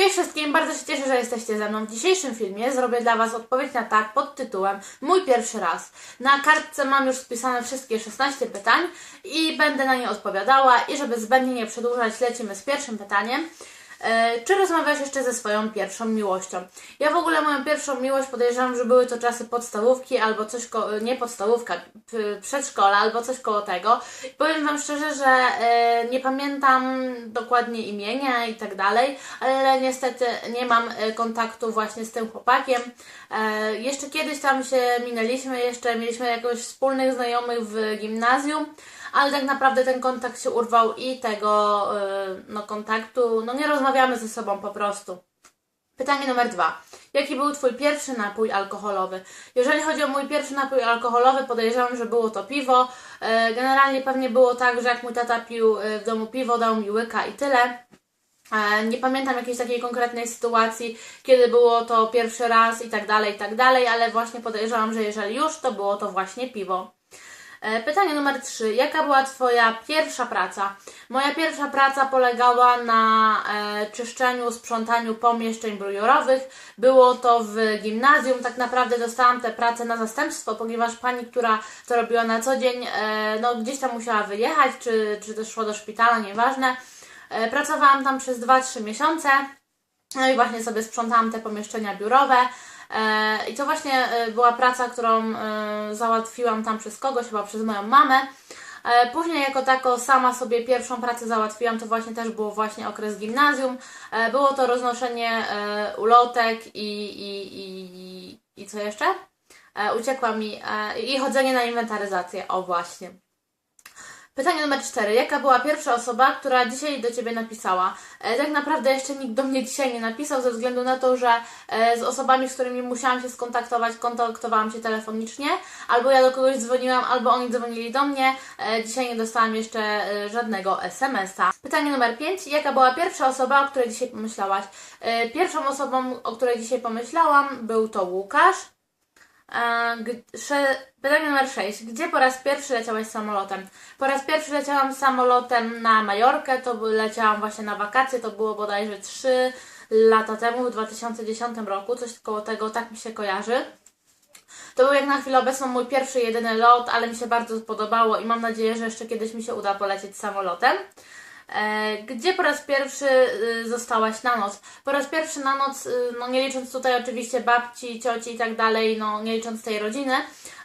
Cześć wszystkim, bardzo się cieszę, że jesteście ze mną. W dzisiejszym filmie zrobię dla Was odpowiedź na tak pod tytułem Mój pierwszy raz. Na kartce mam już spisane wszystkie 16 pytań i będę na nie odpowiadała i żeby zbędnie nie przedłużać, lecimy z pierwszym pytaniem. E, Czy rozmawiasz jeszcze ze swoją pierwszą miłością? Ja w ogóle moją pierwszą miłość podejrzewam, że były to czasy podstawówki albo coś, ko- nie podstawówka, przedszkola albo coś koło tego. Powiem Wam szczerze, że e, nie pamiętam dokładnie imienia i tak dalej, ale niestety nie mam e, kontaktu właśnie z tym chłopakiem. E, jeszcze kiedyś tam się minęliśmy, jeszcze mieliśmy jakoś wspólnych znajomych w gimnazjum, ale tak naprawdę ten kontakt się urwał i tego e, no, kontaktu, no nie rozmawiamy ze sobą po prostu. Pytanie numer dwa. Jaki był Twój pierwszy napój alkoholowy? Jeżeli chodzi o mój pierwszy napój alkoholowy, podejrzewam, że było to piwo. E, Generalnie pewnie było tak, że jak mój tata pił e, w domu piwo, dał mi łyka i tyle. E, Nie pamiętam jakiejś takiej konkretnej sytuacji, kiedy było to pierwszy raz i tak dalej, i tak dalej, ale właśnie podejrzewam, że jeżeli już, to było to właśnie piwo. E, Pytanie numer 3. Jaka była Twoja pierwsza praca? Moja pierwsza praca polegała na e, czyszczeniu, sprzątaniu pomieszczeń brujorowych. Było to w gimnazjum. Tak naprawdę dostałam tę pracę na zastępstwo, ponieważ pani, która to robiła na co dzień, e, no gdzieś tam musiała wyjechać, czy, czy też szła do szpitala, nieważne. Pracowałam tam przez 2-3 miesiące. No i właśnie sobie sprzątałam te pomieszczenia biurowe. E, I to właśnie e, była praca, którą e, załatwiłam tam przez kogoś, chyba przez moją mamę. Później jako tako sama sobie pierwszą pracę załatwiłam, to właśnie też było właśnie okres gimnazjum. Było to roznoszenie ulotek i, i, i, i co jeszcze? Uciekła mi i chodzenie na inwentaryzację, o właśnie. Pytanie numer 4. Jaka była pierwsza osoba, która dzisiaj do Ciebie napisała? E, tak naprawdę jeszcze nikt do mnie dzisiaj nie napisał, ze względu na to, że e, z osobami, z którymi musiałam się skontaktować, kontaktowałam się telefonicznie, albo ja do kogoś dzwoniłam, albo oni dzwonili do mnie. E, dzisiaj nie dostałam jeszcze e, żadnego SMS-a. Pytanie numer 5. Jaka była pierwsza osoba, o której dzisiaj pomyślałaś? E, pierwszą osobą, o której dzisiaj pomyślałam, był to Łukasz. Pytanie numer 6. Gdzie po raz pierwszy leciałaś samolotem? Po raz pierwszy leciałam samolotem na Majorkę, to leciałam właśnie na wakacje, to było bodajże 3 lata temu, w 2010 roku, coś koło tego, tak mi się kojarzy. To był jak na chwilę obecną mój pierwszy, jedyny lot, ale mi się bardzo podobało i mam nadzieję, że jeszcze kiedyś mi się uda polecieć samolotem. E, Gdzie po raz pierwszy y, zostałaś na noc? Po raz pierwszy na noc, y, no nie licząc tutaj oczywiście babci, cioci i tak dalej, no nie licząc tej rodziny,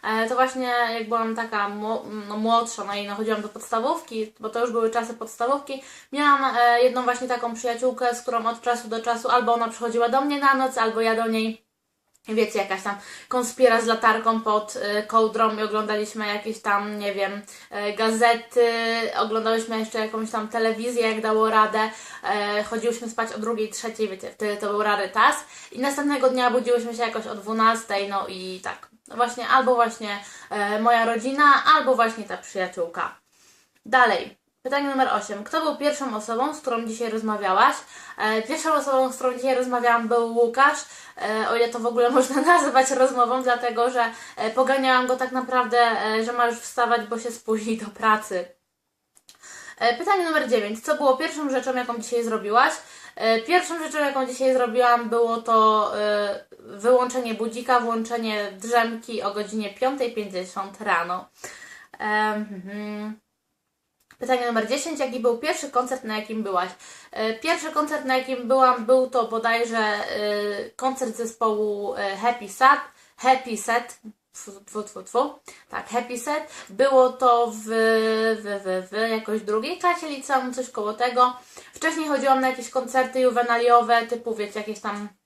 e, to właśnie jak byłam taka no, młodsza, no i no, chodziłam do podstawówki, bo to już były czasy podstawówki, miałam e, jedną właśnie taką przyjaciółkę, z którą od czasu do czasu albo ona przychodziła do mnie na noc, albo ja do niej wiecie, jakaś tam konspira z latarką pod y, kołdrą i oglądaliśmy jakieś tam, nie wiem, y, gazety, oglądałyśmy jeszcze jakąś tam telewizję, jak dało radę, e, chodziłyśmy spać o drugiej, trzeciej, wiecie, wtedy to był rarytas i następnego dnia budziłyśmy się jakoś o 12, no i tak, no właśnie, albo właśnie moja rodzina, albo właśnie ta przyjaciółka. Dalej. Pytanie numer 8. Kto był pierwszą osobą, z którą dzisiaj rozmawiałaś? E, pierwszą osobą, z którą dzisiaj rozmawiałam, był Łukasz. E, o ile to w ogóle można nazywać rozmową, dlatego że e, poganiałam go tak naprawdę, że ma już wstawać, bo się spóźni do pracy. Pytanie numer 9. Co było pierwszą rzeczą, jaką dzisiaj zrobiłaś? Pierwszą rzeczą, jaką dzisiaj zrobiłam, było to wyłączenie budzika, włączenie drzemki o godzinie 5.50 rano. Mhm. Pytanie numer 10. Jaki był pierwszy koncert, na jakim byłaś? E, Pierwszy koncert, na jakim byłam, był to bodajże e, koncert zespołu e, Happy Set. Happy Set. Tfu, tfu, tfu. Tak, Happy Set. Było to w, w, w, w jakoś drugiej klasie liceum, coś koło tego. Wcześniej chodziłam na jakieś koncerty juwenaliowe, typu wiecie, jakieś tam e,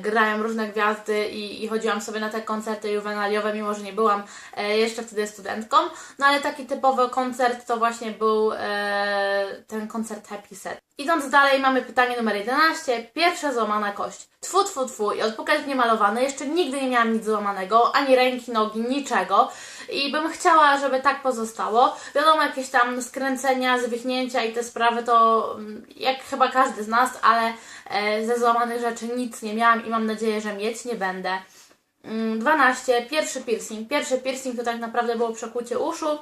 grają różne gwiazdy i, i chodziłam sobie na te koncerty juwenaliowe, mimo że nie byłam e, jeszcze wtedy studentką. No ale taki typowy koncert to właśnie był e, ten koncert Happy Set. Idąc dalej, mamy pytanie numer 11. Pierwsza złamana kość. Tfu, tfu, tfu. I odpukać niemalowane. Jeszcze nigdy nie miałam nic złamanego, ani ręki, nogi, niczego. I bym chciała, żeby tak pozostało. Wiadomo, jakieś tam skręcenia, zwichnięcia i te sprawy to mm, jak chyba każdy z nas, ale e, ze złamanych rzeczy nic nie miałam i mam nadzieję, że mieć nie będę. Mm, 12. Pierwszy piercing. Pierwszy piercing to tak naprawdę było przekucie uszu.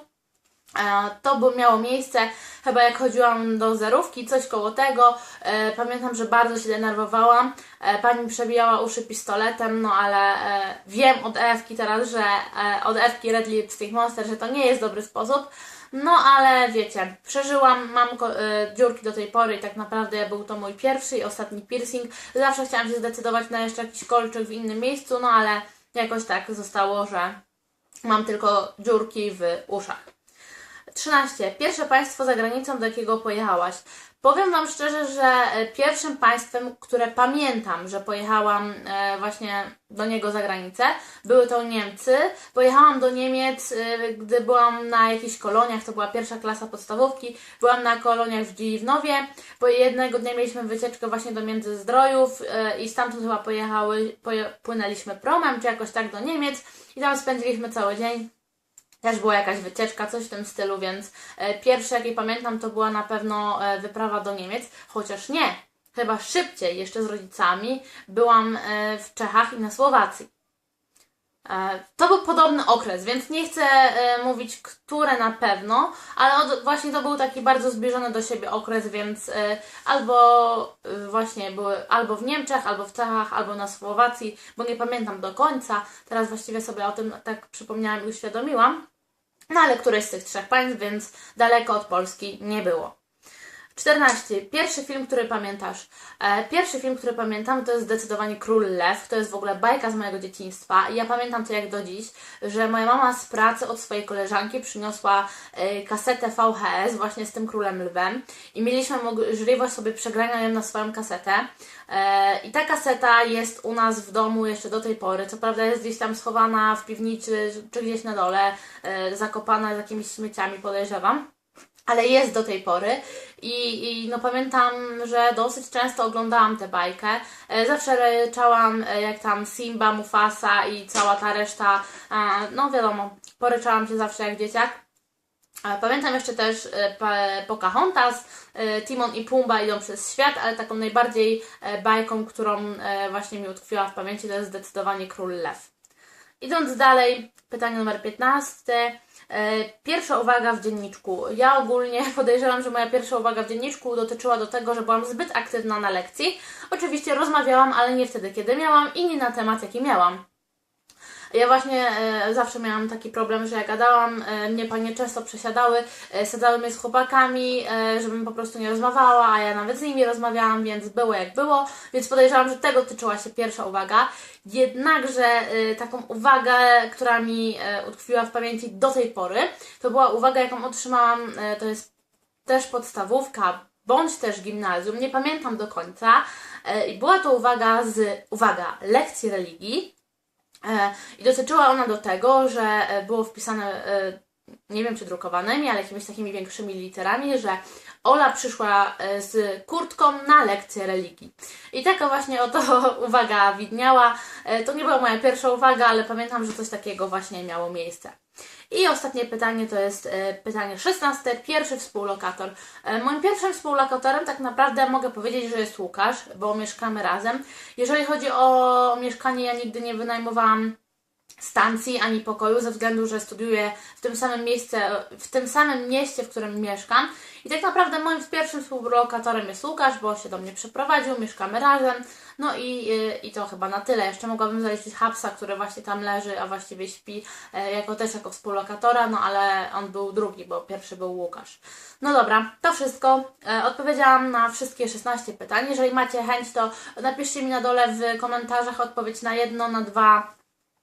E, To by miało miejsce chyba jak chodziłam do zerówki, coś koło tego. E, Pamiętam, że bardzo się denerwowałam. E, Pani przebijała uszy pistoletem, no ale wiem od Ewki teraz, że od Ewki Red Lipstick Monster, że to nie jest dobry sposób. No ale wiecie, przeżyłam, mam dziurki do tej pory i tak naprawdę był to mój pierwszy i ostatni piercing. Zawsze chciałam się zdecydować na jeszcze jakiś kolczyk w innym miejscu, no ale jakoś tak zostało, że mam tylko dziurki w uszach. 13. Pierwsze państwo za granicą, do jakiego pojechałaś. Powiem Wam szczerze, że e, pierwszym państwem, które pamiętam, że pojechałam e, właśnie do niego za granicę, były to Niemcy. Pojechałam do Niemiec, e, gdy byłam na jakichś koloniach, to była pierwsza klasa podstawówki. Byłam na koloniach w Dziwnowie. Po jednego dnia mieliśmy wycieczkę właśnie do Międzyzdrojów i stamtąd chyba pojechały, poje, płynęliśmy promem, czy jakoś tak do Niemiec i tam spędziliśmy cały dzień. Też była jakaś wycieczka, coś w tym stylu, więc e, pierwsze, jakie pamiętam, to była na pewno e, wyprawa do Niemiec, chociaż nie, chyba szybciej, jeszcze z rodzicami, byłam e, w Czechach i na Słowacji. To był podobny okres, więc nie chcę mówić, które na pewno, ale właśnie to był taki bardzo zbliżony do siebie okres, więc albo właśnie były albo w Niemczech, albo w Czechach, albo na Słowacji, bo nie pamiętam do końca. Teraz właściwie sobie o tym tak przypomniałam i uświadomiłam. No ale któreś z tych trzech państw, więc daleko od Polski nie było. 14. Pierwszy film, który pamiętasz. E, pierwszy film, który pamiętam, to jest zdecydowanie Król Lew. To jest w ogóle bajka z mojego dzieciństwa. I ja pamiętam to jak do dziś, że moja mama z pracy od swojej koleżanki przyniosła e, kasetę VHS właśnie z tym Królem Lwem. I mieliśmy możliwość sobie przegrania ją na swoją kasetę. E, I ta kaseta jest u nas w domu jeszcze do tej pory. Co prawda jest gdzieś tam schowana w piwnicy, czy gdzieś na dole, zakopana z jakimiś śmieciami, podejrzewam ale jest do tej pory i, i no pamiętam, że dosyć często oglądałam tę bajkę. E, Zawsze ryczałam e, jak tam Simba, Mufasa i cała ta reszta, a, no wiadomo, poryczałam się zawsze jak dzieciak. Pamiętam jeszcze też e, Pocahontas, e, Timon i Pumba idą przez świat, ale taką najbardziej e, bajką, którą e, właśnie mi utkwiła w pamięci, to jest zdecydowanie Król Lew. Idąc dalej, pytanie numer 15. E, Pierwsza uwaga w dzienniczku. Ja ogólnie podejrzewam, że moja pierwsza uwaga w dzienniczku dotyczyła do tego, że byłam zbyt aktywna na lekcji. Oczywiście rozmawiałam, ale nie wtedy, kiedy miałam i nie na temat, jaki miałam. Ja właśnie e, zawsze miałam taki problem, że jak gadałam, e, mnie panie często przesiadały, e, sadzały mnie z chłopakami, e, żebym po prostu nie rozmawiała, a ja nawet z nimi rozmawiałam, więc było jak było, więc podejrzewam, że tego tyczyła się pierwsza uwaga. Jednakże taką uwagę, która mi e, utkwiła w pamięci do tej pory, to była uwaga, jaką otrzymałam, to jest też podstawówka, bądź też gimnazjum, nie pamiętam do końca. I była to uwaga z, uwaga, lekcji religii. I dotyczyła ona do tego, że e, było wpisane, e, nie wiem czy drukowanymi, ale jakimiś takimi większymi literami, że Ola przyszła e, z kurtką na lekcję religii. I taka właśnie oto uwaga widniała. E, To nie była moja pierwsza uwaga, ale pamiętam, że coś takiego właśnie miało miejsce. I ostatnie pytanie to jest e, pytanie 16. Pierwszy współlokator. Moim pierwszym współlokatorem tak naprawdę mogę powiedzieć, że jest Łukasz, bo mieszkamy razem. Jeżeli chodzi o mieszkanie, ja nigdy nie wynajmowałam stacji ani pokoju ze względu, że studiuję w tym samym miejscu, w tym samym mieście, w którym mieszkam. I tak naprawdę moim pierwszym współlokatorem jest Łukasz, bo się do mnie przeprowadził, mieszkamy razem. No i, y, i to chyba na tyle. Jeszcze mogłabym zaliczyć Hapsa, który właśnie tam leży, a właściwie śpi e, jako też jako współlokatora, no ale on był drugi, bo pierwszy był Łukasz. No dobra, to wszystko. E, Odpowiedziałam na wszystkie 16 pytań. Jeżeli macie chęć, to napiszcie mi na dole w komentarzach odpowiedź na jedno, na dwa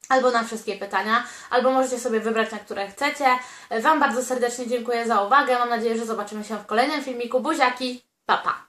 albo na wszystkie pytania, albo możecie sobie wybrać, na które chcecie. Wam bardzo serdecznie dziękuję za uwagę. Mam nadzieję, że zobaczymy się w kolejnym filmiku. Buziaki, pa pa!